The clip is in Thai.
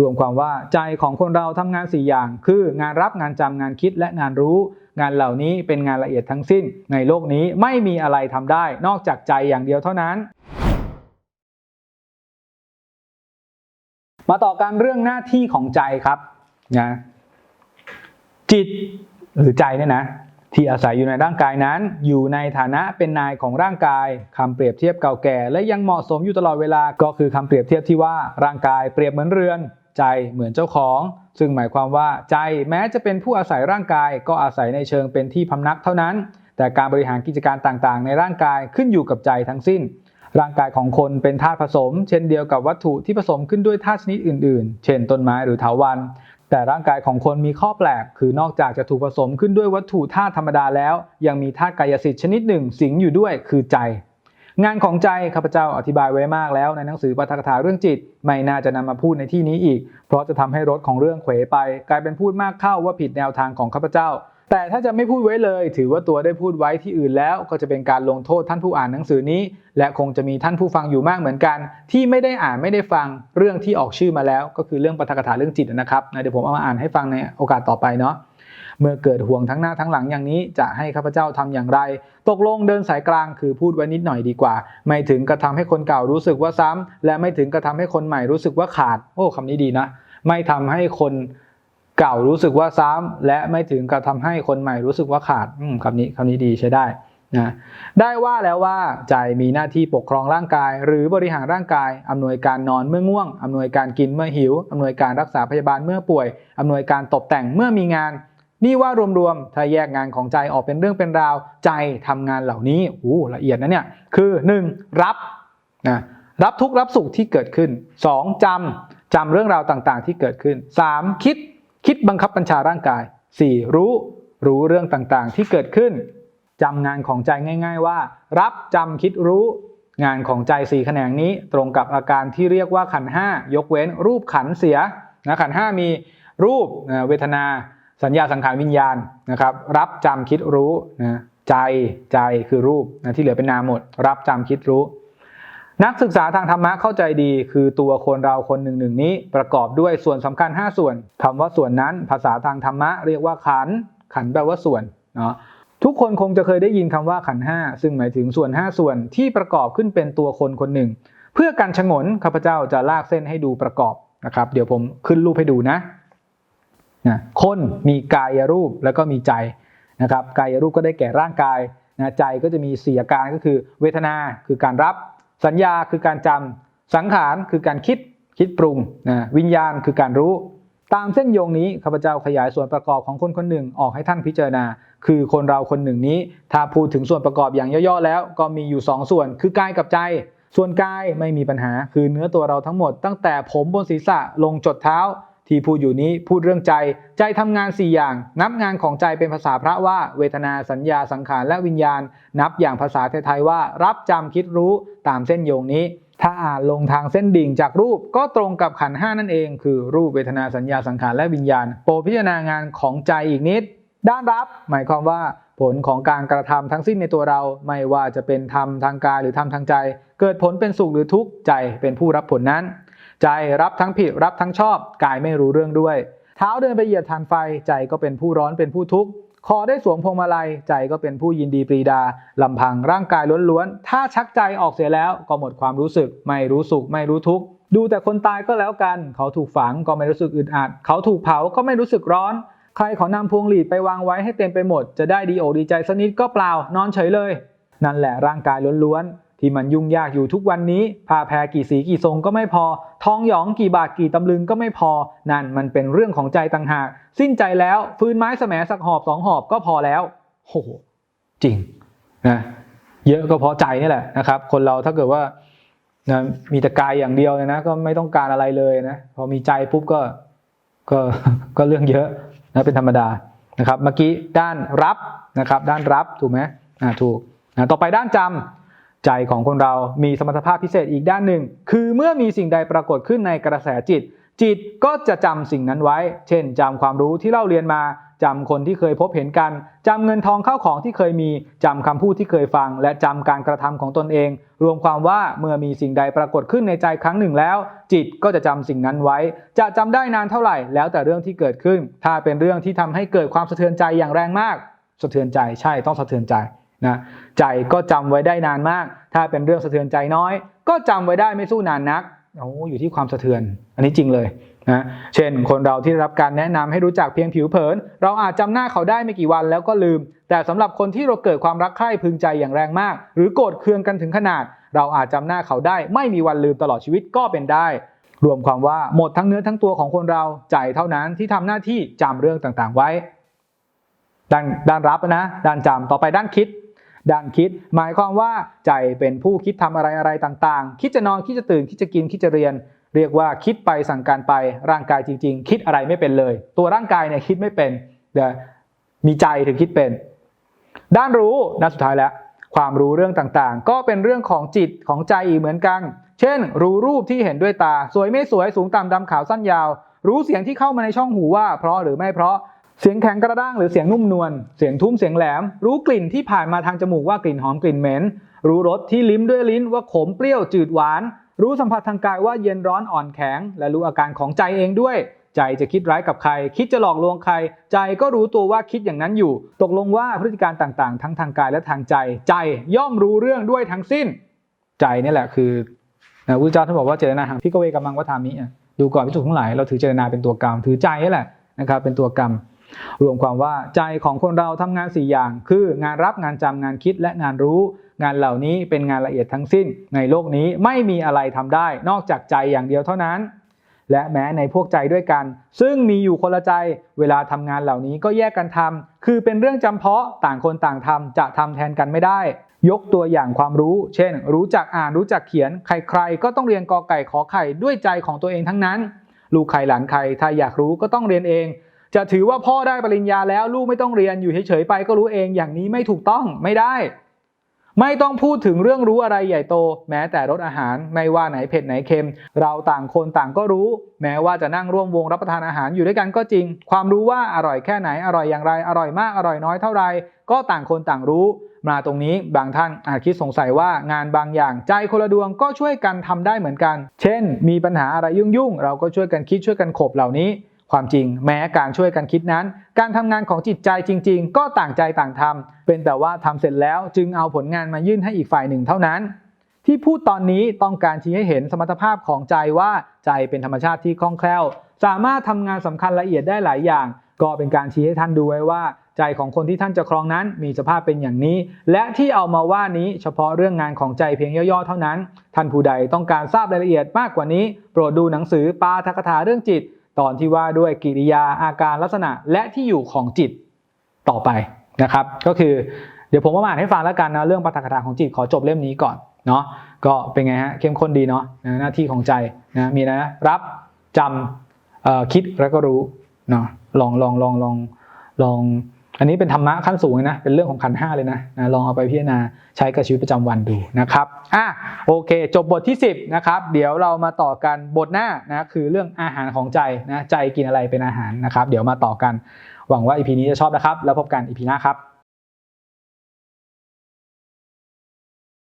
รวมความว่าใจของคนเราทำงาน 4 อย่าง คืองานรับงานจำงานคิดและงานรู้ งานเหล่านี้เป็นงานละเอียดทั้งสิ้น ในโลกนี้ไม่มีอะไรทำได้ นอกจากใจอย่างเดียวเท่านั้น มาต่อกันเรื่องหน้าที่ของใจครับนะจิตหรือใจเนี่ยนะที่อาศัยอยู่ในร่างกายนั้น อยู่ในฐานะเป็นนายของร่างกายคำเปรียบเทียบเก่าแก่ และยังเหมาะสมอยู่ตลอดเวลาก็คือคำเปรียบเทียบที่ว่าร่างกายเปรียบเหมือนเรือน ใจเหมือนเจ้าของ ซึ่งหมายความว่าใจแม้จะเป็นผู้อาศัยร่างกาย ก็อาศัยในเชิงเป็นที่พำนักเท่านั้น แต่การบริหารกิจการต่างๆ ในร่างกายขึ้นอยู่กับใจทั้งสิ้น ร่างกายของคนเป็นธาตุผสม เช่นเดียวกับวัตถุที่ผสมขึ้นด้วยธาตุชนิดอื่นๆ เช่นต้นไม้หรือเถาวัลย์แต่ร่างกายของคนมีข้อแปลก คือนอกจากจะถูกผสมขึ้นด้วยวัตถุธาตุธรรมดาแล้ว ยังมีธาตุกายสิทธิ์ชนิดหนึ่ง สิงอยู่ด้วยคือใจ งานของใจข้าพเจ้าอธิบายไว้มากแล้วในหนังสือปาฐกถาเรื่องจิต ไม่น่าจะนำมาพูดในที่นี้อีก เพราะจะทำให้รถของเรื่องเขวไป กลายเป็นพูดมากเข้าว่าผิดแนวทางของข้าพเจ้า แต่ถ้าจะไม่พูดไว้เลย ถือว่าตัวได้พูดไว้ที่อื่นแล้ว ก็จะเป็นการลงโทษท่านผู้อ่านหนังสือนี้ และคงจะมีท่านผู้ฟังอยู่มากเหมือนกัน ที่ไม่ได้อ่านไม่ได้ฟังเรื่องที่ออกชื่อมาแล้ว ก็คือเรื่องปาฐกถาเรื่องจิตนะครับเดี๋ยวผมเอามาอ่านให้ฟังในโอกาสต่อไปเนาะ เมื่อเกิดห่วงทั้งหน้าทั้งหลังอย่างนี้จะให้ข้าพเจ้าทำอย่างไร ตกลงเดินสายกลางคือพูดไว้นิดหน่อยดีกว่า ไม่ถึงกระทำให้คนเก่ารู้สึกว่าซ้ำและไม่ถึงกระทำให้คนใหม่รู้สึกว่าขาด โอ้คำนี้ดีนะ ไม่ทำให้คนเก่ารู้สึกว่าซ้ำและไม่ถึงกระทำให้คนใหม่รู้สึกว่าขาดคำนี้คำนี้ดีใช้ได้นะได้ว่าแล้วว่าใจมีหน้าที่ปกครองร่างกาย หรือบริหารร่างกาย อำนวยการนอนเมื่อง่วง อำนวยการกินเมื่อหิว อำนวยการรักษาพยาบาลเมื่อป่วย อำนวยการตกแต่งเมื่อมีงาน นี่ว่ารวมๆ ถ้าแยกงานของใจออกเป็นเรื่องเป็นราว ใจทำงานเหล่านี้โอ้ละเอียดนะเนี่ย คือ 1. รับนะรับทุกรับสุขที่เกิดขึ้น 2. จำจำเรื่องราวต่างๆ ที่เกิดขึ้น 3. คิดคิดบังคับบัญชาร่างกาย 4. รู้รู้เรื่องต่างๆ ที่เกิดขึ้นจำงานของใจง่าย ๆ ว่า รับจำคิดรู้งานของใจสี่แขนงนี้ตรงกับอาการที่เรียกว่าขันห้ายกเว้นรูปขันเสียนะขันห้ามีรูปเวทนา สัญญาสังขารวิญญาณนะครับ รับจำคิดรู้นะใจใจคือรูปนะที่เหลือเป็นนามหมด รับจำคิดรู้ นักศึกษาทางธรรมะเข้าใจดี คือตัวคนเราคนหนึ่งหนึ่งนี้ประกอบด้วยส่วนสำคัญ 5 ส่วนคำว่าส่วนนั้นภาษาทางธรรมะเรียกว่าขันขันแปลว่าส่วนเนาะทุกคนคงจะเคยได้ยินคำว่าขันห้าซึ่งหมายถึงส่วน 5 ส่วนที่ประกอบขึ้นเป็นตัวคนคนหนึ่ง เพื่อการฉงนข้าพเจ้าจะลากเส้นให้ดูประกอบนะครับ เดี๋ยวผมขึ้นรูปให้ดูนะ นะคนมีกายรูปแล้วก็มีใจนะครับกายรูปก็ได้แก่ร่างกายนะใจก็จะมีสี่อาการก็คือ เวทนาคือการรับ สัญญาคือการจำสังขารคือการคิดคิดปรุงนะวิญญาณคือการรู้ ตามเส้นโยงนี้ข้าพเจ้าขยายส่วนประกอบของคนคนหนึ่งออกให้ท่านพิจารณา คือคนเราคนหนึ่งนี้ ถ้าพูดถึงส่วนประกอบอย่างย่อๆแล้ว ก็มีอยู่ 2ส่วน คือกายกับใจ ส่วนกายไม่มีปัญหา คือเนื้อตัวเราทั้งหมดตั้งแต่ผมบนศีรษะลงจดเท้า ที่พูดอยู่นี้พูดเรื่องใจ ใจทำงาน 4 อย่าง นับงานของใจเป็นภาษาพระว่า เวทนาสัญญาสังขารและวิญญาณ นับอย่างภาษาไทยๆว่า รับจำคิดรู้ตามเส้นโยงนี้ ถ้าอ่านลงทางเส้นดิ่งจากรูปก็ตรงกับขันห้านั่นเอง คือรูปเวทนาสัญญาสังขารและวิญญาณ โปรพิจารณางานของใจอีกนิด ด้านรับ หมายความว่าผลของการกระทำทั้งสิ้นในตัวเราไม่ว่าจะเป็นธรรมทางกายหรือธรรมทางใจ เกิดผลเป็นสุขหรือทุกข์ใจเป็นผู้รับผลนั้น ใจรับทั้งผิดรับทั้งชอบ กายไม่รู้เรื่องด้วย เท้าเดินไปเหยียบทานไฟ ใจก็เป็นผู้ร้อนเป็นผู้ทุกข์คอได้สวมพวงมาลัย ใจก็เป็นผู้ยินดีปรีดาลำพังร่างกายล้วนๆ ถ้าชักใจออกเสียแล้วก็หมดความรู้สึก ไม่รู้สุขไม่รู้ทุกข์ดูแต่คนตายก็แล้วกัน เขาถูกฝังก็ไม่รู้สึกอึดอัด เขาถูกเผาก็ไม่รู้สึกร้อน ใครขานำพวงหลีดไปวางไว้ให้เต็มไปหมด จะได้ดีโอดีใจสนิดก็เปล่านอนเฉยเลย นั่นแหละร่างกายล้วนๆ ที่มันยุ่งยากอยู่ทุกวันนี้ผ้าแพรกี่สีกี่ทรงก็ไม่พอ ทองหยองกี่บาทกี่ตำลึงก็ไม่พอ นั่นมันเป็นเรื่องของใจต่างหาก สิ้นใจแล้วฟืนไม้แสมสักหอบสองหอบก็พอแล้วโหจริงนะเยอะก็เพราะใจนี่แหละนะครับ คนเราถ้าเกิดว่านะมีแต่กายอย่างเดียวเลยนะ ก็ไม่ต้องการอะไรเลยนะพอมีใจปุ๊บก็ก็ก็เรื่องเยอะนะเป็นธรรมดานะครับ เมื่อกี้ด้านรับนะครับ ด้านรับถูกไหมอ่าถูกนะต่อไปด้านจำ ใจของคนเรามีสมรรถภาพพิเศษอีกด้านหนึ่ง คือเมื่อมีสิ่งใดปรากฏขึ้นในกระแสจิต จิตก็จะจำสิ่งนั้นไว้ เช่นจำความรู้ที่เล่าเรียนมาจำคนที่เคยพบเห็นกันจำเงินทองเข้าของที่เคยมีจำคำพูดที่เคยฟัง และจำการกระทำของตนเอง รวมความว่าเมื่อมีสิ่งใดปรากฏขึ้นในใจครั้งหนึ่งแล้ว จิตก็จะจำสิ่งนั้นไว้ จะจำได้นานเท่าไหร่แล้วแต่เรื่องที่เกิดขึ้น ถ้าเป็นเรื่องที่ทำให้เกิดความสะเทือนใจอย่างแรงมาก สะเทือนใจใช่ต้องสะเทือนใจ นะใจก็จำไว้ได้นานมาก ถ้าเป็นเรื่องสะเทือนใจน้อย ก็จำไว้ได้ไม่สู้นานนักโอ้อยู่ที่ความสะเทือน อันนี้จริงเลยนะเช่น คนเราที่ได้รับการแนะนำให้รู้จักเพียงผิวเผิน เราอาจจำหน้าเขาได้ไม่กี่วันแล้วก็ลืม แต่สำหรับคนที่เราเกิดความรักใคร่พึงใจอย่างแรงมาก หรือโกรธเคืองกันถึงขนาด เราอาจจำหน้าเขาได้ ไม่มีวันลืมตลอดชีวิตก็เป็นได้ รวมความว่าหมดทั้งเนื้อทั้งตัวของคนเราใจเท่านั้นที่ทำหน้าที่จำเรื่องต่างๆไว้ ด้านด้านรับนะ ด้านจำต่อไปด้านคิด ด้านคิด หมายความว่าใจเป็นผู้คิดทำอะไรอะไรต่างๆ คิดจะนอนคิดจะตื่นคิดจะกินคิดจะเรียน เรียกว่าคิดไปสั่งการไปร่างกายจริง ๆ คิดอะไรไม่เป็นเลย ตัวร่างกายเนี่ยคิดไม่เป็นแต่มีใจถึงคิดเป็น ด้านรู้นะสุดท้ายแล้ว ความรู้เรื่องต่างๆ ก็เป็นเรื่องของจิตของใจอีกเหมือนกัน เช่น รู้รูปที่เห็นด้วยตา สวยไม่สวยสูงต่ำดำขาวสั้นยาว รู้เสียงที่เข้ามาในช่องหูว่า เพราะหรือไม่เพราะ เสียงแข็งกระด้างหรือเสียงนุ่มนวล เสียงทุ้มเสียงแหลม รู้กลิ่นที่ผ่านมาทางจมูกว่ากลิ่นหอมกลิ่นเหม็น รู้รสที่ลิ้มด้วยลิ้นว่าขมเปรี้ยวจืดหวาน รู้สัมผัสทางกายว่าเย็นร้อนอ่อนแข็ง และรู้อาการของใจเองด้วย ใจจะคิดร้ายกับใคร คิดจะหลอกลวงใคร ใจก็รู้ตัวว่าคิดอย่างนั้นอยู่ ตกลงว่าพฤติการต่างๆ ทั้งทางกายและทางใจ ใจย่อมรู้เรื่องด้วยทั้งสิ้น ใจนี่แหละคือนะพุทธเจ้าท่านบอกว่าเจตนาหังพิกเวกัมมังวัฏามิดูก่อนพิสุทั้งหลายเราถือเจตนาเป็นตัวกรรมถือใจนี่แหละนะครับเป็นตัวกรรม รวมความว่าใจของคนเราทำงาน 4 อย่าง คืองานรับงานจำงานคิดและงานรู้ งานเหล่านี้เป็นงานละเอียดทั้งสิ้น ในโลกนี้ไม่มีอะไรทำได้ นอกจากใจอย่างเดียวเท่านั้น และแม้ในพวกใจด้วยกัน ซึ่งมีอยู่คนละใจ เวลาทำงานเหล่านี้ก็แยกกันทำคือเป็นเรื่องจำเพาะต่างคนต่างทำจะทำแทนกันไม่ได้ยกตัวอย่างความรู้ เช่น รู้จักอ่าน รู้จักเขียน ใครๆ ก็ต้องเรียนกอไก่ขอไข่ด้วยใจของตัวเองทั้งนั้น ลูกใครหลานใครถ้าอยากรู้ก็ต้องเรียนเอง จะถือว่าพ่อได้ปริญญาแล้วลูกไม่ต้องเรียนอยู่เฉยๆไปก็รู้เองอย่างนี้ไม่ถูกต้องไม่ได้ ไม่ต้องพูดถึงเรื่องรู้อะไรใหญ่โต แม้แต่รสอาหารไม่ว่าไหนเผ็ดไหนเค็ม เราต่างคนต่างก็รู้ แม้ว่าจะนั่งร่วมวงรับประทานอาหารอยู่ด้วยกันก็จริง ความรู้ว่าอร่อยแค่ไหนอร่อยอย่างไรอร่อยมากอร่อยน้อยเท่าไรก็ต่างคนต่างรู้ มาตรงนี้บางท่านอาจคิดสงสัยว่างานบางอย่างใจคนละดวงก็ช่วยกันทำได้เหมือนกัน เช่น มีปัญหาอะไรยุ่งๆเราก็ช่วยกันคิดช่วยกันขบเหล่านี้ ความจริงแม้การช่วยกันคิดนั้น การทำงานของจิตใจจริง ๆ ก็ต่างใจต่างทำเป็นแต่ว่าทำเสร็จแล้วจึงเอาผลงานมายื่นให้อีกฝ่ายหนึ่งเท่านั้น ที่พูดตอนนี้ต้องการชี้ให้เห็นสมรรถภาพของใจว่าใจเป็นธรรมชาติที่คล่องแคล่ว สามารถทำงานสำคัญละเอียดได้หลายอย่าง ก็เป็นการชี้ให้ท่านดูไว้ว่า ใจของคนที่ท่านจะครองนั้นมีสภาพเป็นอย่างนี้ และที่เอามาว่านี้เฉพาะเรื่องงานของใจเพียงย่อๆเท่านั้น ท่านผู้ใดต้องการทราบรายละเอียดมากกว่านี้ โปรดดูหนังสือปาทกถาเรื่องจิต ตอนที่ว่าด้วยกิริยาอาการลักษณะและที่อยู่ของจิตต่อไปนะครับ ก็คือเดี๋ยวผมมาอ่านให้ฟังแล้วกันนะเรื่องปาฐกถาของจิตขอจบเล่มนี้ก่อนเนาะก็เป็นไงฮะเข้มข้นดีเนาะหน้าที่ของใจนะมีนะรับจำคิดแล้วก็รู้เนาะลองลองลองลองลอง อันนี้เป็นธรรมะขั้นสูงเลยนะ เป็นเรื่องของขันห้าเลยนะนะ ลองเอาไปพิจารณาใช้กับชีวิตประจำวันดูนะครับ อะโอเค จบบทที่ 10นะครับ เดี๋ยวเรามาต่อกันบทหน้านะคือเรื่องอาหารของใจนะ ใจกินอะไรเป็นอาหารนะครับ เดี๋ยวมาต่อกัน หวังว่าอีพีนี้จะชอบนะครับ แล้วพบกันอีพีหน้าครับ